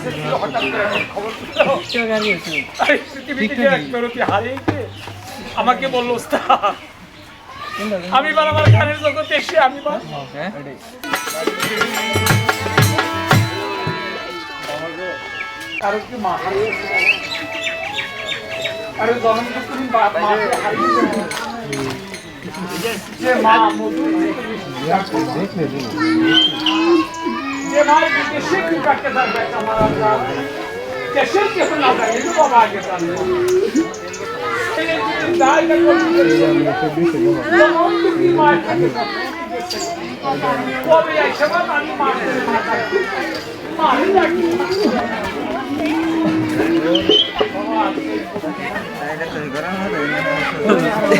কাছে ছিল হঠাৎ করে এখন খবর পৃথিবীতে যে এক বেরোতি হারিয়েছে আমাকে বলল আমি বার আমার গানের জগতে এসে আমি বার মা মধু বাবা এই যে তার জগৎ ছেড়ে হারিয়ে গেছে আর কে? ওই মাঝে জিজ্ঞাসা করো, বাবা, তোমাদের পক্ষে সন্তান হয়েছে? বাবারে, মা এই যে রাস্তা দিয়ে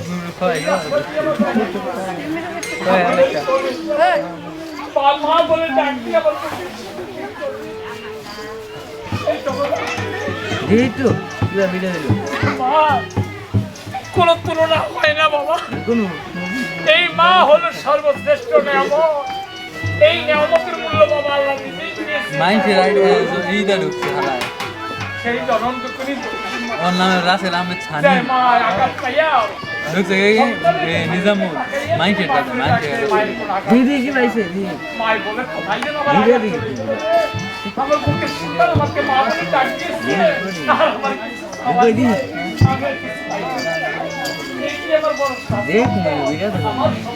কোনো তুলনা হয় না বাবা। এই মা হলো সর্বশ্রেষ্ঠ নিয়ামত। এই নিয়ামতের মূল্য বাবা আল্লাহ নিজেই দিয়েছে। সেই জনম দুকুনি রাসেল আহমেদ ছানি। জয় মা আঘাত পাইয়া ঢুকছে নিজামুল মাইন্ডেড মাইন্ডেড দিদি কি পাইছে? আর দিদি শাস্তি? দেখ না ভিডিও তো আমার সব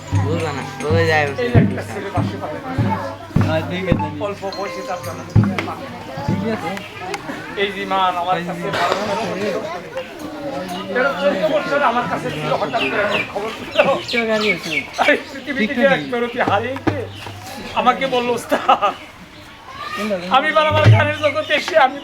বুঝবা না। যায় এই না। যে মান আমার কাছে আমার কাছে ছিল হঠাৎ খবর আমাকে বলল আমি বার আমার গানের জগতে এসে আমি.